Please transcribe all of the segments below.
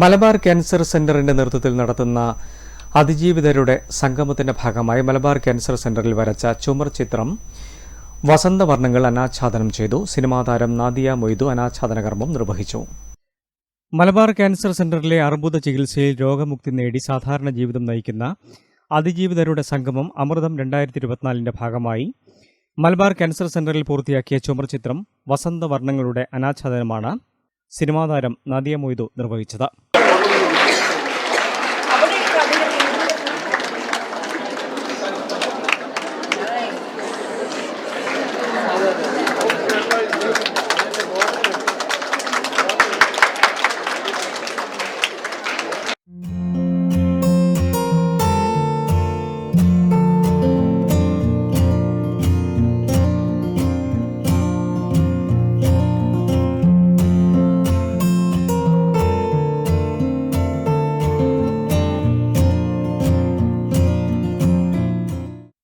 Malabar cancer സെന്ററിന്റെ നേതൃത്വത്തിൽ നടത്തുന്ന അതിജീവിതരുടെ സംഗമത്തിന്റെ ഭാഗമായി മലബാർ ക്യാൻസർ സെന്ററിൽ വരച്ച ചുമർ ചിത്രം വസന്തവർണങ്ങൾ അനാച്ഛാദനം ചെയ്തു. സിനിമാ താരം നാദിയ മൊയ്തു അനാച്ഛാദന കർമ്മം നിർവഹിച്ചു. മലബാർ ക്യാൻസർ സെന്ററിലെ അർബുദ ചികിത്സയിൽ രോഗമുക്തി നേടി സാധാരണ ജീവിതം നയിക്കുന്ന അതിജീവിതരുടെ സംഗമം അമൃതം രണ്ടായിരത്തി ഇരുപത്തിനാലിന്റെ ഭാഗമായി മലബാർ ക്യാൻസർ സെന്ററിൽ പൂർത്തിയാക്കിയ ചുമർ ചിത്രം വസന്തവർണങ്ങളുടെ അനാച്ഛാദനമാണ്. സിനിമാ നദിയ മൊയ്തു നിർവഹിച്ചത്.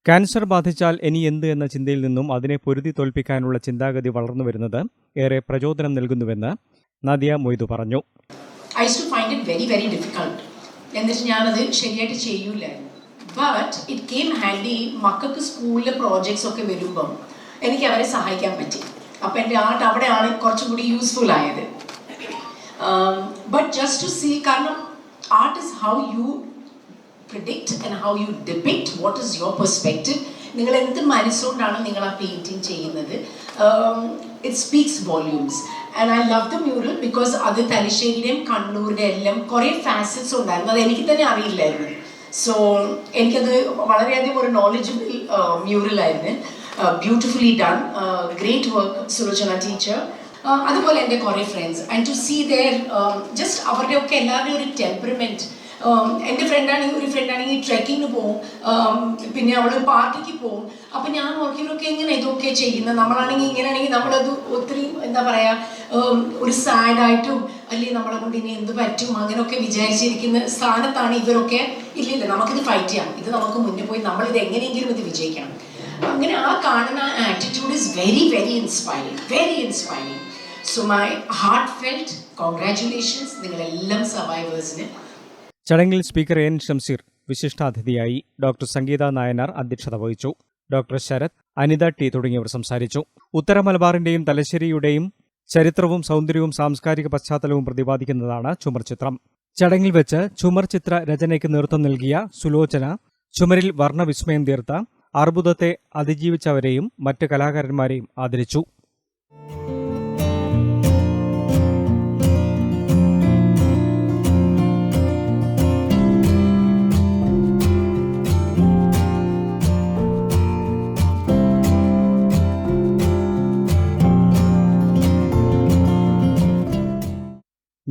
ക്യാൻസർ ബാധിച്ചാൽ ഇനി എന്ത് എന്ന ചിന്തയിൽ നിന്നും അതിനെ പൊരുതി തോൽപ്പിക്കാനുള്ള ചിന്താഗതി വളർന്നു വരുന്നത് ഏറെ പ്രചോദനം നൽകുന്നുവെന്ന് നദിയ മൊയ്തു പറഞ്ഞു. I to find it very very difficult എന്നിട്ട് ഞാനത് ശരിയായിട്ട് ചെയ്യൂലായിരുന്നു. ബട്ട് ഇറ്റ് കെയിം ഹാൻഡി മക്കൾക്ക് സ്കൂളിലെ പ്രോജക്ട്സ് ഒക്കെ വരുമ്പം എനിക്ക് അവരെ സഹായിക്കാൻ പറ്റി. അപ്പം എന്റെ ആർട്ട് അവിടെയാണ് കുറച്ചും കൂടി യൂസ്ഫുൾ ആയത്. ബട്ട് ജസ്റ്റ് ടു സീ കാരണം art is how you predict and how you depict what is your perspective നിങ്ങൾ എന്ത് മനസ്സുകൊണ്ടാണ് നിങ്ങൾ ആ പെയിന്റിങ് ചെയ്യുന്നത്? It speaks volumes and I love the mural because അത് തലശ്ശേരിയുടെയും കണ്ണൂരിന്റെ എല്ലാം കുറേ ഫാസറ്റ്സ് ഉണ്ടായിരുന്നു. അത് എനിക്ക് തന്നെ അറിയില്ലായിരുന്നു. സോ എനിക്കത് വളരെയധികം ഒരു knowledgeable മ്യൂറലായിരുന്നു beautifully done great work Sulochana teacher അതുപോലെ എന്റെ കുറേ friends and to see their just അവരുടെയൊക്കെ എല്ലാവരുടെയും ഒരു ടെമ്പറമെന്റ് എന്റെ ഫ്രണ്ടാണെങ്കിൽ ഒരു ഫ്രണ്ടാണെങ്കിൽ ട്രക്കിങ്ങിന് പോവും. പിന്നെ അവൾ പാർട്ടിക്ക് പോവും. അപ്പം ഞാൻ ഓർക്കിവരൊക്കെ എങ്ങനെ ഇതൊക്കെ ചെയ്യുന്നത് നമ്മളാണെങ്കിൽ ഇങ്ങനെയാണെങ്കിൽ നമ്മളത് ഒത്തിരി എന്താ പറയുക ഒരു സാഡായിട്ടും അല്ലെങ്കിൽ നമ്മളെ കൊണ്ട് ഇനി എന്ത് പറ്റും? അങ്ങനെയൊക്കെ വിചാരിച്ചിരിക്കുന്ന സ്ഥാനത്താണ് ഇവരൊക്കെ ഇല്ലില്ല. നമുക്കിത് ഫൈറ്റ് ചെയ്യാം. ഇത് നമുക്ക് മുന്നേ പോയി നമ്മൾ ഇത് എങ്ങനെയെങ്കിലും ഇത് വിജയിക്കണം. അങ്ങനെ ആ കാണുന്ന attitude is very very inspiring very inspiring so my heart felt congratulations നിങ്ങളെല്ലാം സർവൈവേഴ്സിന് ചടങ്ങിൽ സ്പീക്കർ എൻ ഷംസീർ വിശിഷ്ടാതിഥിയായി ഡോക്ടർ സംഗീത നായനാർ അധ്യക്ഷത വഹിച്ചു. ഡോക്ടർ ശരത് അനിത ടി തുടങ്ങിയവർ സംസാരിച്ചു. ഉത്തര മലബാറിന്റെയും തലശ്ശേരിയുടെയും ചരിത്രവും സൗന്ദര്യവും സാംസ്കാരിക പശ്ചാത്തലവും പ്രതിപാദിക്കുന്നതാണ് ചുമർ ചിത്രം. ചടങ്ങിൽ വെച്ച് ചുമർ ചിത്ര രചനയ്ക്ക് നേതൃത്വം നൽകിയ സുലോചന ചുമരിൽ വർണവിസ്മയം തീർത്ത അർബുദത്തെ അതിജീവിച്ചവരെയും മറ്റ് കലാകാരന്മാരെയും ആദരിച്ചു.